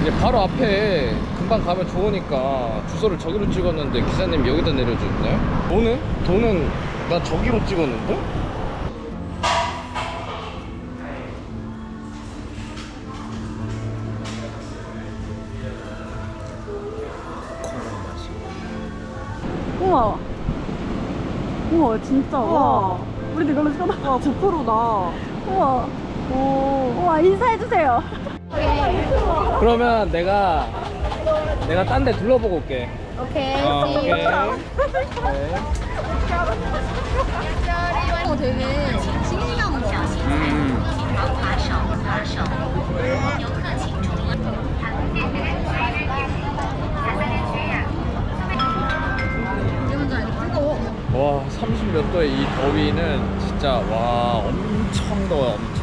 이제 바로 앞에 금방 가면 좋으니까 주소를 저기로 찍었는데 기사님 여기다 내려줬네. 돈은? 돈은 나 저기로 찍었는데? 우와. 우와, 진짜. 와. 우리 이걸로 찍어다. 와, 고프로다. 우와. 오. 우와, 인사해주세요. 그러면 내가 내가 딴 데 둘러보고 올게. 오케이. 어, 오케이. 네. 어, 되게 거. 음. 알고 뜨거워. 와, 30몇 도의 이 더위는 진짜 와 엄청 더워요, 엄청.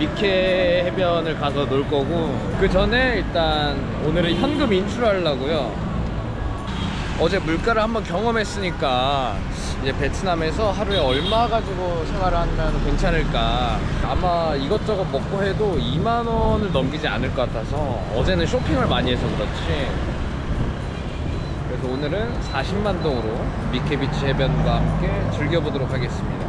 미케 해변을 가서 놀 거고 그 전에 일단 오늘은 현금 인출하려고요. 어제 물가를 한번 경험했으니까 이제 베트남에서 하루에 얼마 가지고 생활을 하면 괜찮을까. 아마 이것저것 먹고 해도 2만 원을 넘기지 않을 것 같아서 어제는 쇼핑을 많이 해서 그렇지. 그래서 오늘은 40만 동으로 미케비치 해변과 함께 즐겨보도록 하겠습니다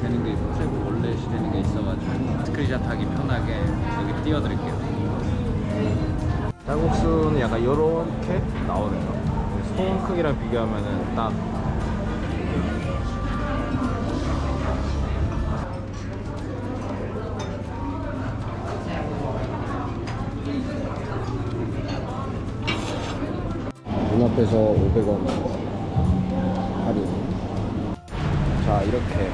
되는 게 트래블 월렛이 되는 게 있어가지고 스크린샷 하기 편하게 여기 띄워드릴게요. 쌀국수는 약간 요렇게 나오네요. 손 크기랑 비교하면은 딱. 눈앞에서 500원 할인. 자 이렇게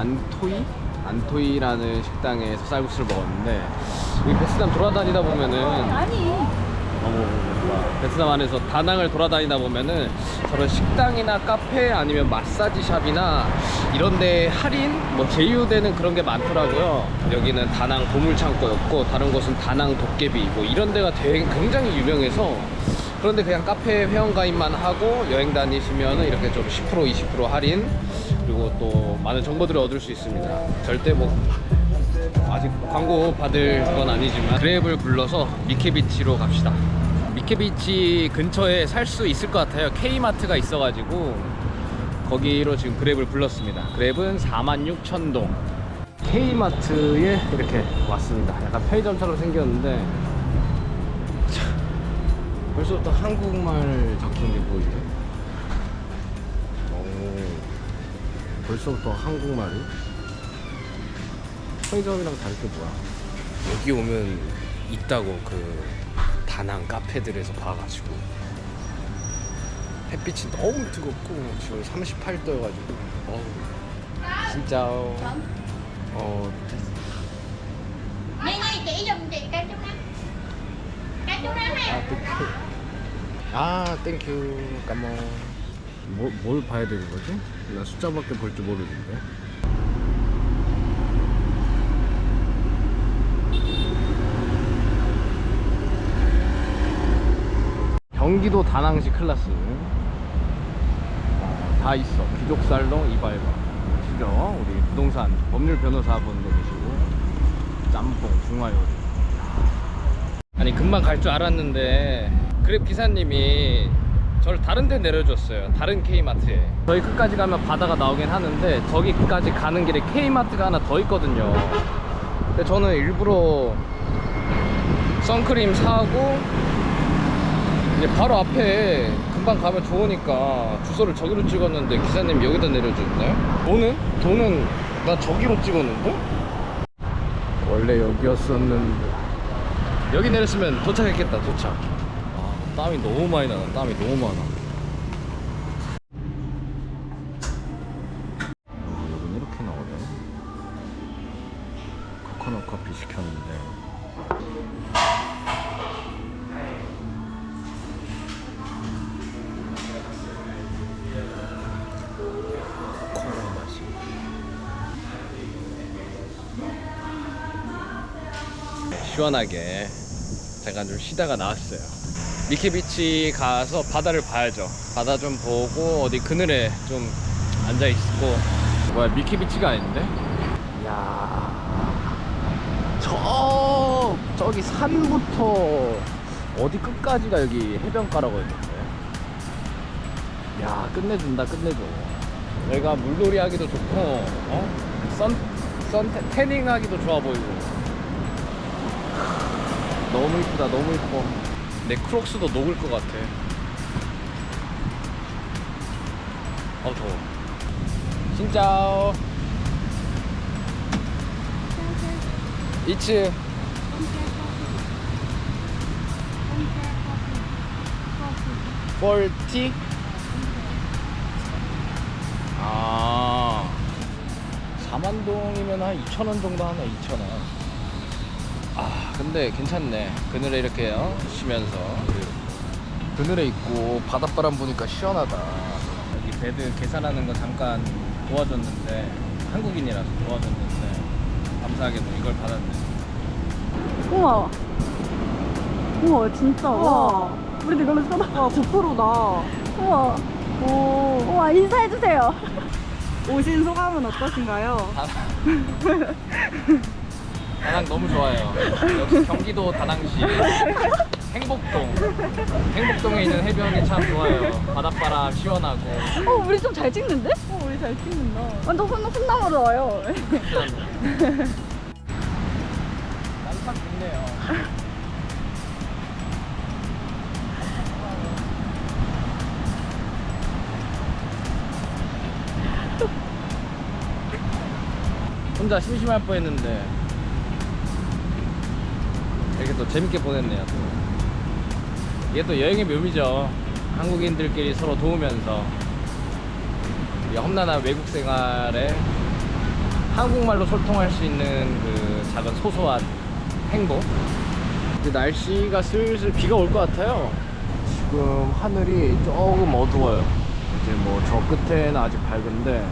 안토이? 안토이라는 식당에서 쌀국수를 먹었는데 이 베트남 돌아다니다 보면은 아니. 뭐야. 베트남 안에서 다낭을 돌아다니다 보면은 저런 식당이나 카페 아니면 마사지 샵이나 이런데 할인 뭐 제휴되는 그런 게 많더라고요. 여기는 다낭 보물 창고였고 다른 곳은 다낭 도깨비 뭐 이런 데가 되게 굉장히 유명해서 그런데 그냥 카페 회원 가입만 하고 여행 다니시면은 이렇게 좀 10% 20% 할인 그리고 또 많은 정보들을 얻을 수 있습니다. 절대 뭐 아직 광고 받을 건 아니지만 그랩을 불러서 미케비치로 갑시다. 미케비치 근처에 살 수 있을 것 같아요. K마트가 있어가지고 거기로 지금 그랩을 불렀습니다. 그랩은 46,000동. K마트에 이렇게 왔습니다. 약간 편의점처럼 생겼는데 참, 벌써부터 한국말 적힌 게 보이죠? 벌써부터 한국말이? 편의점이랑 다를 게 뭐야? 여기 오면 있다고 그 다낭 카페들에서 봐가지고 햇빛이 너무 뜨겁고 지금 38도여가지고 어우 진짜 어 Đây ngay dùng chị cái Cái ha 아, 땡큐. 아, 땡큐. 까모. 뭐, 뭘 봐야 되는 거지? 나 숫자밖에 볼 줄 모르는데. 경기도 다낭시 클라스. 다 있어. 귀족살롱 이발바. 그죠? 우리 부동산 법률 변호사분도 계시고. 짬뽕, 중화요리. 아니 금방 갈 줄 알았는데 그랩 기사님이 저를 다른 데 내려줬어요. 다른 K마트에. 저희 끝까지 가면 바다가 나오긴 하는데 저기까지 가는 길에 K마트가 하나 더 있거든요. 근데 저는 일부러 선크림 사고 이제 바로 앞에 금방 가면 좋으니까 주소를 저기로 찍었는데 기사님 여기다 내려줬네 돈은? 돈은 나 저기로 찍었는데? 원래 여기였었는데. 여기 내렸으면 도착했겠다 도착. 아, 땀이 너무 많이 나나? 땀이 너무 많아. 아, 여긴 이렇게 나오네. 코코넛 커피 시켰는데. 시원하게 잠깐 좀 쉬다가 나왔어요. 미케비치 가서 바다를 봐야죠. 바다 좀 보고 어디 그늘에 좀 앉아 있고 뭐야 미케비치가 아닌데? 야, 저 저기 산부터 어디 끝까지가 여기 해변가라고 했는데. 야, 끝내준다, 끝내줘. 여기가 물놀이 하기도 좋고, 어? 선, 선 태- 태닝 하기도 좋아 보이고. 너무 이쁘다, 너무 이뻐. 내 크록스도 녹을 것 같아. 어, 더워. 신짜오. 이츠. 폴티? 아. 4만 동이면 한 2천 원 정도 하네, 2천 원. 아, 근데 괜찮네. 그늘에 이렇게 어? 쉬면서. 그늘에 있고 바닷바람 부니까 시원하다. 여기 배드 계산하는 거 잠깐 도와줬는데 한국인이라서 도와줬는데 감사하게도 이걸 받았네. 우와. 우와, 진짜. 와. 우리도 이걸로 쳐다. 와, 고프로다. 우와. 오. 우와, 인사해주세요. 오신 소감은 어떠신가요? 다낭. 너무 좋아요. 역시 경기도 다낭시 행복동. 행복동에 있는 해변이 참 좋아요. 바닷바람 시원하고. 어, 우리 좀 잘 찍는데? 어, 우리 잘 찍는다. 완전 훈, 훈남으로 와요. 난참 좋네요. 혼자 심심할 뻔했는데 또 재밌게 보냈네요. 또. 이게 또 여행의 묘미죠. 한국인들끼리 서로 도우면서 이 험난한 외국 생활에 한국말로 소통할 수 있는 그 작은 소소한 행복. 이제 날씨가 슬슬 비가 올 것 같아요. 지금 하늘이 조금 어두워요. 이제 뭐 저 끝에는 아직 밝은데.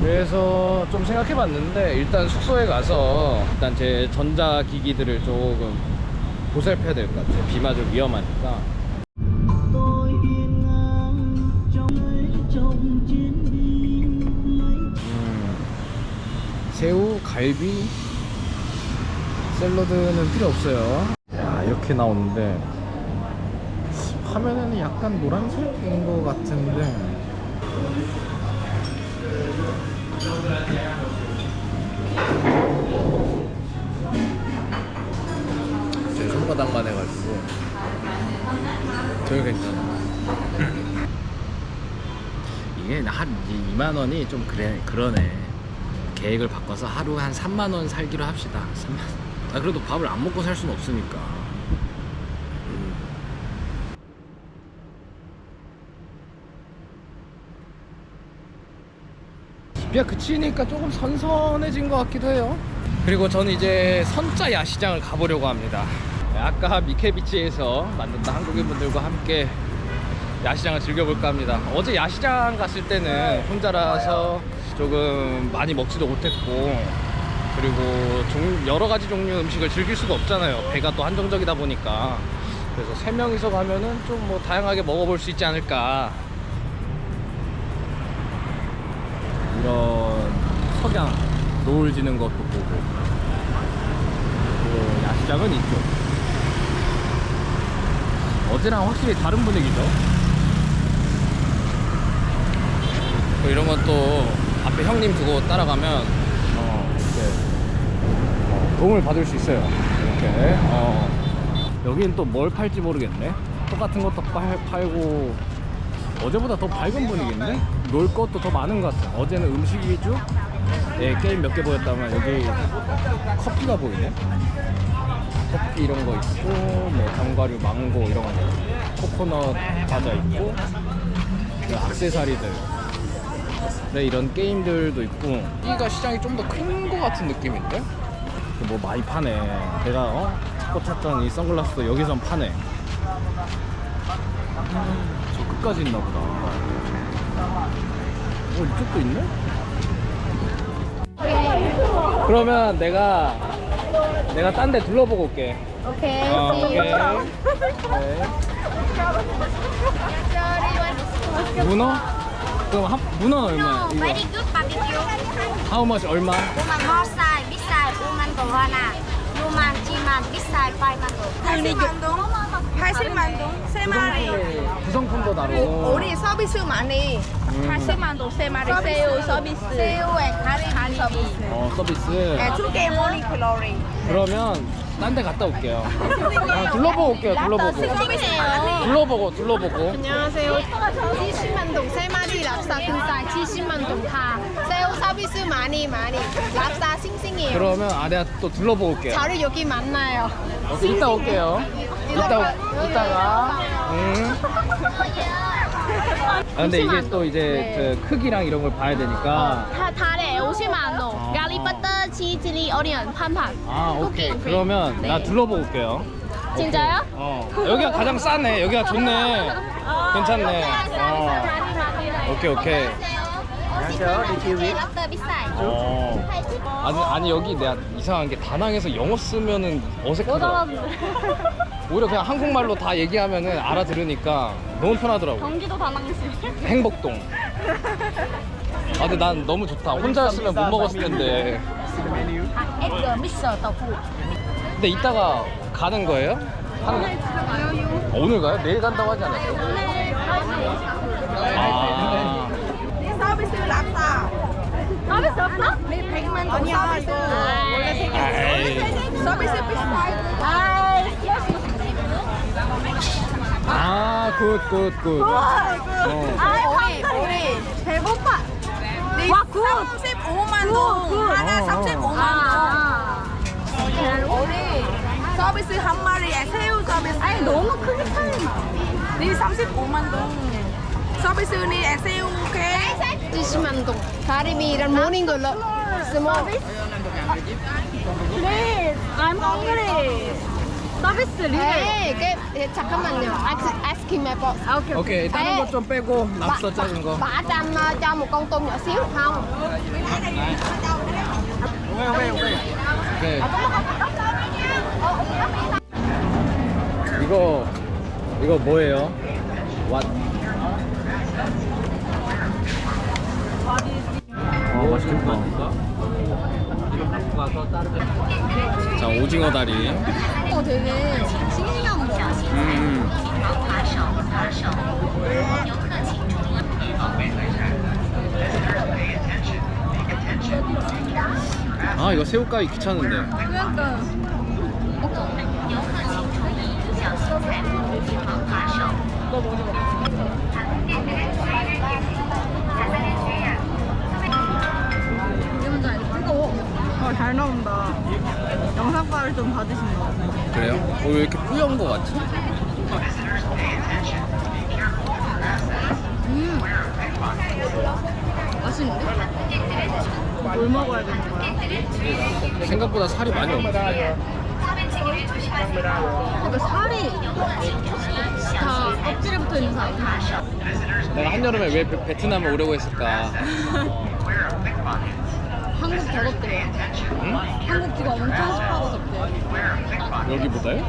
그래서 좀 생각해 봤는데 일단 숙소에 가서 일단 제 전자기기들을 조금 보살펴야 될 것 같아요. 비 맞을 위험하니까. 음, 새우, 갈비, 샐러드는 필요 없어요. 야, 이렇게 나오는데 화면에는 약간 노란색인 것 같은데 제 손바닥만 해가지고 되게 괜찮아. 이게 한 2만 원이 좀 그래 그러네. 계획을 바꿔서 하루 한 3만 원 살기로 합시다. 3만. 아 그래도 밥을 안 먹고 살 수는 없으니까. 음. 비가 그치니까 조금 선선해진 것 같기도 해요. 그리고 저는 이제 선자 야시장을 가보려고 합니다. 아까 미케비치에서 만났던 한국인 분들과 함께 야시장을 즐겨볼까 합니다. 어제 야시장 갔을 때는 혼자라서 조금 많이 먹지도 못했고 그리고 종- 여러 가지 종류 음식을 즐길 수가 없잖아요. 배가 또 한정적이다 보니까 그래서 세 명이서 가면은 좀 뭐 다양하게 먹어볼 수 있지 않을까. 이런 석양 노을 지는 것도 보고 또 야시장은 이쪽. 어제랑 확실히 다른 분위기죠. 또 이런 건 또 앞에 형님 두고 따라가면 어, 이렇게 어, 도움을 받을 수 있어요. 이렇게. 어. 여기는 또 뭘 팔지 모르겠네. 똑같은 것도 팔, 팔고 어제보다 더 밝은 분위기인데? 놀 것도 더 많은 것 같아. 어제는 음식 위주? 예, 게임 몇 개 보였다면 여기 커피가 보이네. 커피 이런 거 있고, 뭐 견과류, 망고 이런 거, 코코넛 과자 있고, 그 악세사리들. 네, 이런 게임들도 있고, 여기가 시장이 좀 더 큰 것 같은 느낌인데? 그뭐 많이 파네. 내가 어? 찾고 찾던 이 선글라스도 여기선 파네. 저 끝까지 있나 보다. 어, 이쪽도 있네? 그러면 내가 내가 딴 데 둘러보고 올게. 오케이. 어, see. 네. 문어? 그럼 한, 문어는 얼마야? 이거 Very good barbecue. how much 얼마? Woman more size, big size, woman corona. Woman, chiman, big size, five man. 80만 동, 80만 동, 세 마리. 구성품도 다르고 우리 서비스 많이. 80만 동, 세 마리. 새우 서비스. 새우에 가리비 서비스. 어 서비스 네, 두개 모니 클로리. 그러면 딴 데 갔다 올게요 아, 둘러보고 올게요 둘러보고. 둘러보고 둘러보고 안녕하세요. 70만 동, 세 마리 랍스타 큰살 70만 동 다. 새우 서비스 많이 많이. 랍스타 싱싱해요. 그러면 아 내가 또 둘러보고 올게요 자료 여기 만나요. 어, 이따 올게요 이따 오- 이따가 응. 아 근데 이게 또 이제 그 크기랑 이런 걸 봐야 되니까 다 다래 50만 동. 아. 가리 버터, 치즈, 칠리, 오니언, 판판. 아 오케이. 그러면 나 네. 둘러보고 올게요 진짜요? 어 여기가 가장 싸네 여기가 좋네 괜찮네 어 오케이 오케이 Lobster, big size. 어 아니 아니 여기 내가 이상한 게 다낭에서 영어 쓰면은 어색하더라 오히려 그냥 한국말로 다 얘기하면은 알아들으니까 너무 편하더라고 경기도 다낭시. 행복동 아 근데 난 너무 좋다 혼자였으면 못 먹었을 텐데 tofu. 근데 이따가 가는 거예요? 하는 거? 오늘 가요? 내일 간다고 하지 않았어요? 아 서비스 랍스타. 서비스 없어? 네, 100만 동 서비스. 원래 세 개. 서비스 비싸요. 아이, 아, 굿, 굿, 굿. 어. 아이, 우리. 우리 배고파. 네, 와, 굿. 35만 동. 하나 어, 어. 35만 아. 동. 우리 서비스 한 마리에 새우 서비스. 아니, 너무 크게 나. 네 35만 동. 서비스니 새우 게 70만 동. 가리비랑 모닝글로. 스몰. Please, I'm hungry. 서비스 리레. 네, 그 예, 잠깐만요. 아스- 아스킨 맵 버. 아, 오케이, 오케이. 오케이, 다른 것좀 빼고 랍스터 작은 거. Bà trăm ờ, cho một con tôm nhỏ xíu không? 오케이. 이거 이거 뭐예요? 왓? 맛있겠다. 자, 오징어 다리. 어, 되게 싱싱한 거. 음. 아 이거 새우가위 귀찮은데 어, 잘 나온다. 영상과를 좀 받으신 것 같아요. 그래요? 어, 왜 이렇게 뿌연 거 같지? 맛있는데? 뭘 먹어야 되는 거야? 생각보다 살이 많이 없네 그러니까 살이 다 껍질에 붙어 있는 살. 내가 한여름에 왜 베- 베트남을 오려고 했을까 한국 더럽대요. 응? 한국 지금 엄청 습하고 덥대요. 여기보다요?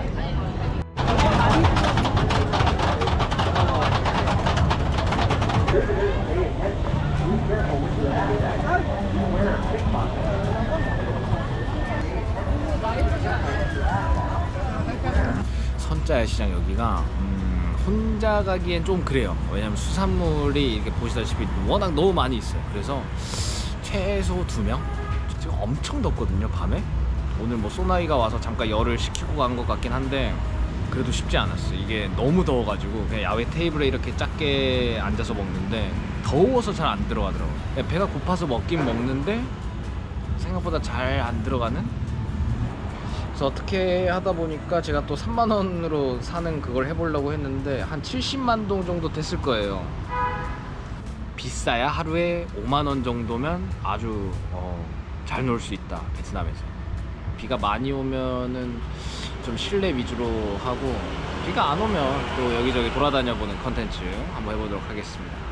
선자야 시장 여기가 음, 혼자 가기엔 좀 그래요. 왜냐면 수산물이 이렇게 보시다시피 워낙 너무 많이 있어요. 그래서 최소 두 명. 지금 엄청 덥거든요 밤에. 오늘 뭐 소나이가 와서 잠깐 열을 식히고 간 것 같긴 한데 그래도 쉽지 않았어. 이게 너무 더워가지고 그냥 야외 테이블에 이렇게 작게 앉아서 먹는데 더워서 잘 안 들어가더라고. 요 배가 고파서 먹긴 먹는데 생각보다 잘 안 들어가는. 그래서 어떻게 하다 보니까 제가 또 3만 원으로 사는 그걸 해보려고 했는데 한 70만 동 정도 됐을 거예요. 비싸야 하루에 5만 원 정도면 아주 어, 잘 놀 수 있다 베트남에서. 비가 많이 오면은 좀 실내 위주로 하고 비가 안 오면 또 여기저기 돌아다녀 보는 컨텐츠 한번 해보도록 하겠습니다.